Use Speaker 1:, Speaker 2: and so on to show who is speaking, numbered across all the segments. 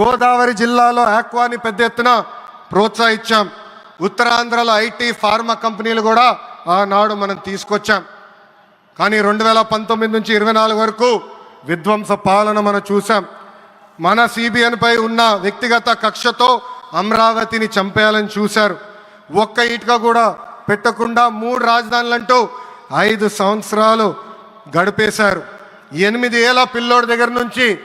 Speaker 1: గోదావరి జిల్లాలో ఆక్వాని పెద్ద ఎత్తున ప్రోత్సహించాం. ఉత్తరాంధ్రలో ఐటీ ఫార్మా కంపెనీలు కూడా ఆనాడు మనం తీసుకొచ్చాం. కానీ రెండు వేల పంతొమ్మిది నుంచి ఇరవై నాలుగు వరకు విధ్వంస పాలన మనం చూసాం. మన సిబిఎన్పై ఉన్న వ్యక్తిగత కక్షతో అమరావతిని చంపేయాలని చూశారు. ఒక్క ఇటుక కూడా పెట్టకుండా మూడు రాజధానులంటూ ఐదు సంవత్సరాలు గడిపేశారు. ఎనిమిది ఏళ్ళ పిల్లోడి దగ్గర నుంచి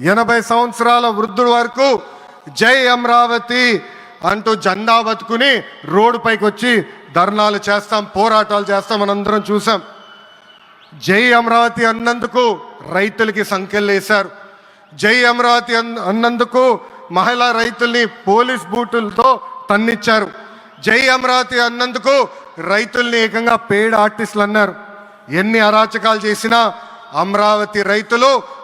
Speaker 1: ఎనభై సంవత్సరాల వృద్ధుడు వరకు జై అమరావతి అంటూ జెండా బతుకుని రోడ్డు పైకి వచ్చి ధర్నాలు చేస్తాం పోరాటాలు చేస్తాం మనందరం చూసాం. జై అమరావతి అన్నందుకు రైతులకి సంఖ్యలేశారు జై అమరావతి అన్- అన్నందుకు మహిళా రైతుల్ని పోలీస్ బూటులతో తన్నిచ్చారు. జై అమరావతి అన్నందుకు రైతుల్ని ఏకంగా పేడ్ ఆర్టిస్టులు అన్నారు. ఎన్ని అరాచకాలు చేసినా అమరావతి రైతులు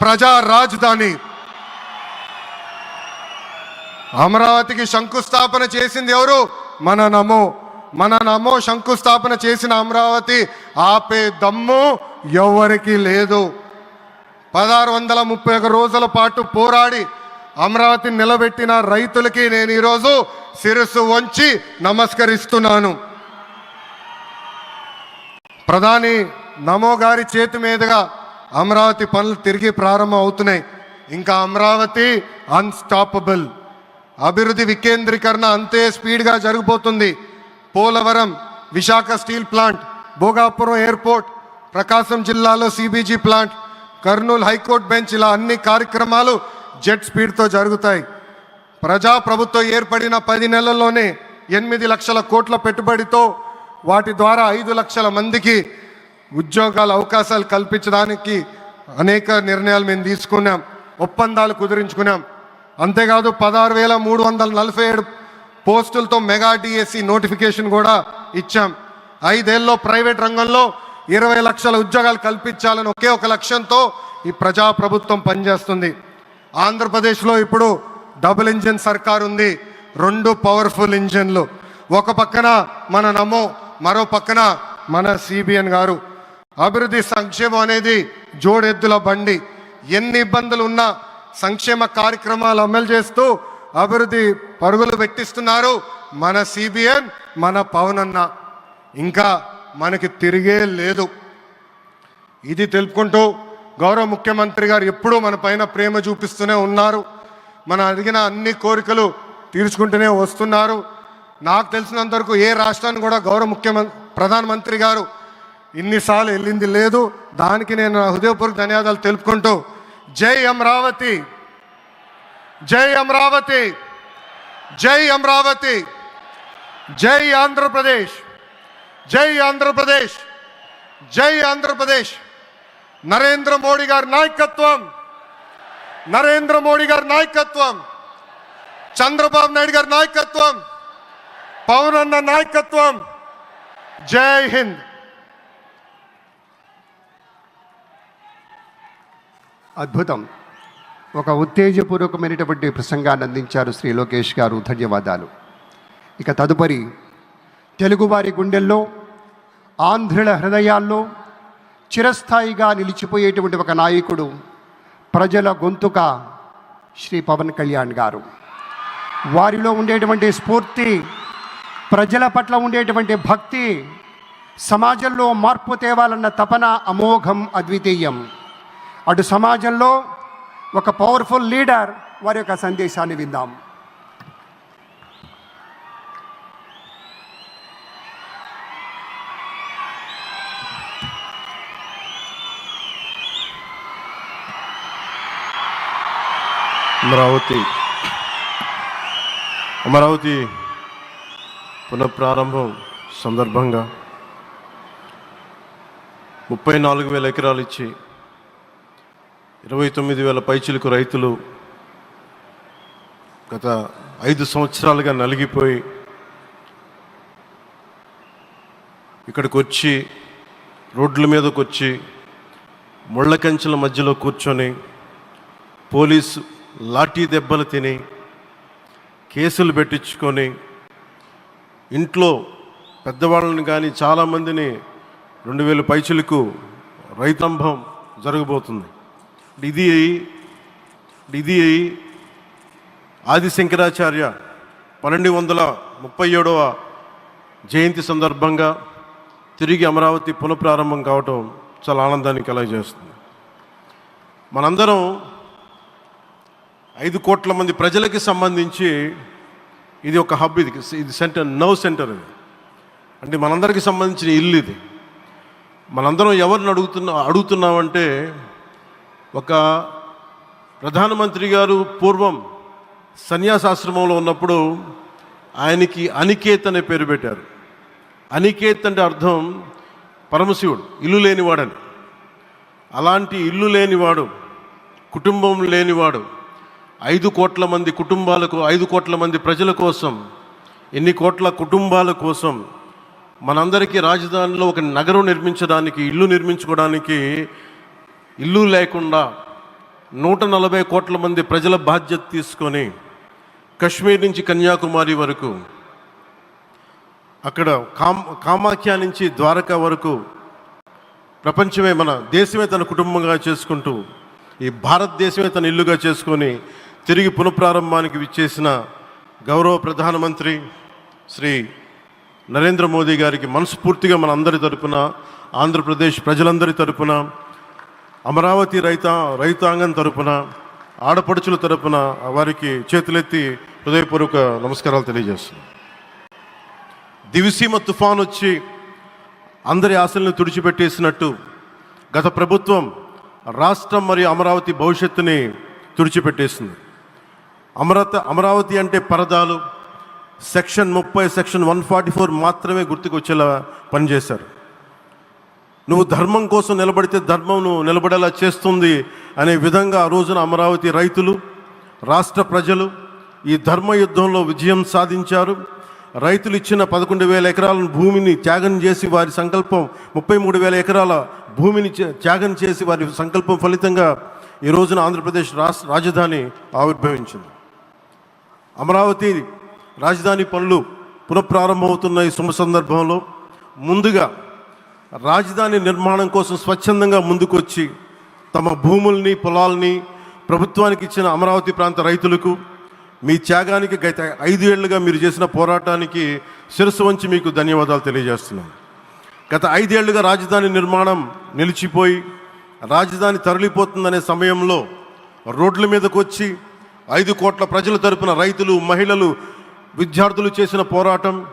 Speaker 1: ప్రజా రాజధాని. అమరావతికి శంకుస్థాపన చేసింది ఎవరు? మన నమో. మన నమో శంకుస్థాపన చేసిన అమరావతి ఆపే దమ్ము ఎవరికి లేదు. పదహారు వందల ముప్పై ఒక రోజుల పాటు పోరాడి అమరావతిని నిలబెట్టిన రైతులకి నేను ఈరోజు శిరస్సు వంచి నమస్కరిస్తున్నాను. ప్రధాని నమో గారి చేతి మీదుగా అమరావతి పనులు తిరిగి ప్రారంభం అవుతున్నాయి. ఇంకా అమరావతి అన్స్టాపబుల్ అభివృద్ధి వికేంద్రీకరణ అంతే స్పీడ్గా జరిగిపోతుంది Polavaram Visakha steel plant Bhogapuram airport Prakasam జిల్లాలో CBG plant Kurnool high court bench ఇలా అన్ని కార్యక్రమాలు జెట్ స్పీడ్తో జరుగుతాయి. ప్రజా ప్రభుత్వం ఏర్పడిన పది నెలల్లోనే ఎనిమిది లక్షల కోట్ల పెట్టుబడితో వాటి ద్వారా ఐదు లక్షల మందికి ఉద్యోగాల అవకాశాలు కల్పించడానికి అనేక నిర్ణయాలు మేము తీసుకున్నాం. ఒప్పందాలు కుదిరించుకున్నాం. అంతేకాదు పదహారు వేల మూడు వందల నలభై ఏడు పోస్టులతో మెగా డిఎస్సి నోటిఫికేషన్ కూడా ఇచ్చాం. ఐదేళ్ళలో ప్రైవేట్ రంగంలో ఇరవై లక్షల ఉద్యోగాలు కల్పించాలని ఒకే ఒక లక్ష్యంతో ఈ ప్రజా ప్రభుత్వం పనిచేస్తుంది. ఆంధ్రప్రదేశ్లో ఇప్పుడు డబుల్ ఇంజిన్ సర్కార్ ఉంది. రెండు పవర్ఫుల్ ఇంజిన్లు. ఒక పక్కన మన నమో మరో పక్కన మన సిబిఎన్ గారు. అభివృద్ధి సంక్షేమం అనేది జోడెద్దుల బండి. ఎన్ని ఇబ్బందులు ఉన్నా సంక్షేమ కార్యక్రమాలు అమలు చేస్తూ అభివృద్ధి పరుగులు పెట్టిస్తున్నారు మన సిబిఎన్ మన పవన్ అన్న. ఇంకా మనకి తిరిగే లేదు. ఇది తెలుపుకుంటూ గౌరవ ముఖ్యమంత్రి గారు ఎప్పుడూ మన పైన ప్రేమ చూపిస్తూనే ఉన్నారు. మన అడిగిన అన్ని కోరికలు తీర్చుకుంటూనే వస్తున్నారు. నాకు తెలిసినంతవరకు ఏ రాష్ట్రాన్ని కూడా గౌరవ ముఖ్యమంత్రి ప్రధానమంత్రి గారు ఇన్నిసార్లు వెళ్ళింది లేదు. దానికి నేను నా హృదయపూర్వక ధన్యవాదాలు తెలుపుకుంటూ జై అమరావతి. జై అమరావతి. జై అమరావతి. జై ఆంధ్రప్రదేశ్. జై ఆంధ్రప్రదేశ్. జై ఆంధ్రప్రదేశ్. నరేంద్ర మోడీ గారి నాయకత్వం. నరేంద్ర మోడీ గారి నాయకత్వం. చంద్రబాబు నాయుడు గారి నాయకత్వం. పవన్ అన్న నాయకత్వం. జై హింద్.
Speaker 2: అద్భుతం. ఒక ఉత్తేజపూర్వకమైనటువంటి ప్రసంగాన్ని అందించారు శ్రీ లోకేష్ గారు. ధన్యవాదాలు. ఇక తదుపరి తెలుగువారి గుండెల్లో ఆంధ్రుల హృదయాల్లో చిరస్థాయిగా నిలిచిపోయేటువంటి ఒక నాయకుడు ప్రజల గొంతుక శ్రీ పవన్ కళ్యాణ్ గారు. వారిలో ఉండేటువంటి స్ఫూర్తి ప్రజల పట్ల ఉండేటువంటి భక్తి సమాజంలో మార్పు తేవాలన్న తపన అమోఘం అద్వితీయం. అటు సమాజంలో ఒక పవర్ఫుల్ లీడర్ వారి యొక్క సందేశాన్ని విందాం.
Speaker 3: అమరావతి. అమరావతి పునఃప్రారంభం సందర్భంగా ముప్పై నాలుగు వేల ఎకరాలు ఇచ్చి ఇరవై తొమ్మిది వేల పైచిలకు రైతులు గత ఐదు సంవత్సరాలుగా నలిగిపోయి ఇక్కడికి వచ్చి రోడ్ల మీదకు వచ్చి ముళ్ళ కంచెల మధ్యలో కూర్చొని పోలీసు లాఠీ దెబ్బలు తిని కేసులు పెట్టించుకొని ఇంట్లో పెద్దవాళ్ళని కానీ చాలామందిని రెండు వేల పైచులకు రైతంభం జరగబోతుంది. ఇది ఇది ఆది శంకరాచార్య పన్నెండు వందల ముప్పై ఏడవ జయంతి సందర్భంగా తిరిగి అమరావతి పునఃప్రారంభం కావటం చాలా ఆనందాన్ని కలగజేస్తుంది. మనందరం ఐదు కోట్ల మంది ప్రజలకి సంబంధించి ఇది ఒక హబ్ ఇది ఇది సెంటర్ నర్వ్ సెంటర్ ఇది. అంటే మనందరికీ సంబంధించిన ఇల్లు ఇది. మనందరం ఎవరిని అడుగుతున్నా అడుగుతున్నామంటే ఒక ప్రధానమంత్రి గారు పూర్వం సన్యాసాశ్రమంలో ఉన్నప్పుడు ఆయనకి అనికేత్ అనే పేరు పెట్టారు. అనికేత్ అంటే అర్థం పరమశివుడు ఇల్లు లేనివాడని. అలాంటి ఇల్లు లేనివాడు కుటుంబం లేనివాడు ఐదు కోట్ల మంది కుటుంబాలకు ఐదు కోట్ల మంది ప్రజల కోసం ఎన్ని కోట్ల కుటుంబాల కోసం మనందరికీ రాజధానిలో ఒక నగరం నిర్మించడానికి ఇల్లు నిర్మించుకోవడానికి ఇల్లు లేకుండా నూట నలభై కోట్ల మంది ప్రజల బాధ్యత తీసుకొని కశ్మీర్ నుంచి కన్యాకుమారి వరకు అక్కడ కామ్ కామాఖ్య నుంచి ద్వారకా వరకు ప్రపంచమే మన దేశమే తన కుటుంబంగా చేసుకుంటూ ఈ భారతదేశమే తన ఇల్లుగా చేసుకొని తిరిగి పునఃప్రారంభానికి విచ్చేసిన గౌరవ ప్రధానమంత్రి శ్రీ నరేంద్ర మోదీ గారికి మనస్ఫూర్తిగా మన అందరి తరపున ఆంధ్రప్రదేశ్ ప్రజలందరి తరపున అమరావతి రైతా రైతాంగం తరపున ఆడపడుచుల తరపున వారికి చేతులెత్తి హృదయపూర్వక నమస్కారాలు తెలియజేస్తున్నాను దివిసీమ తుఫాన్ వచ్చి అందరి ఆశలను తుడిచిపెట్టేసినట్టు గత ప్రభుత్వం రాష్ట్రం మరియు అమరావతి భవిష్యత్తుని తుడిచిపెట్టేసింది. అమరావతి అమరావతి అంటే పరదాలు. సెక్షన్ ముప్పై సెక్షన్ వన్ ఫార్టీ ఫోర్ మాత్రమే గుర్తుకొచ్చేలా పనిచేశారు. నువ్వు ధర్మం కోసం నిలబడితే ధర్మం నువ్వు నిలబడేలా చేస్తుంది అనే విధంగా ఆ రోజున అమరావతి రైతులు రాష్ట్ర ప్రజలు ఈ ధర్మ యుద్ధంలో విజయం సాధించారు. రైతులు ఇచ్చిన పదకొండు వేల ఎకరాల భూమిని త్యాగం చేసి వారి సంకల్పం ముప్పై మూడు వేల ఎకరాల భూమిని త్యాగం చేసి వారి సంకల్పం ఫలితంగా ఈ రోజున ఆంధ్రప్రదేశ్ రాష్ట్ర రాజధాని ఆవిర్భవించింది. అమరావతి రాజధాని పనులు పునఃప్రారంభమవుతున్న ఈ శుభ సందర్భంలో ముందుగా రాజధాని నిర్మాణం కోసం స్వచ్ఛందంగా ముందుకొచ్చి తమ భూముల్ని పొలాల్ని ప్రభుత్వానికి ఇచ్చిన అమరావతి ప్రాంత రైతులకు మీ త్యాగానికి గత ఐదు ఏళ్ళుగా మీరు చేసిన పోరాటానికి శిరస్సు వంచి మీకు ధన్యవాదాలు తెలియజేస్తున్నాను. గత ఐదేళ్ళుగా రాజధాని నిర్మాణం నిలిచిపోయి రాజధాని తరలిపోతుందనే సమయంలో రోడ్ల మీదకు వచ్చి ఐదు కోట్ల ప్రజల తరపున రైతులు మహిళలు విద్యార్థులు చేసిన పోరాటం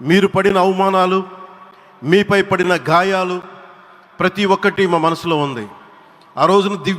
Speaker 3: మీరు పడిన అవమానాలు మీపై పడిన గాయాలు ప్రతి ఒక్కటి మా మనసులో ఉంది. ఆ రోజున దివ్య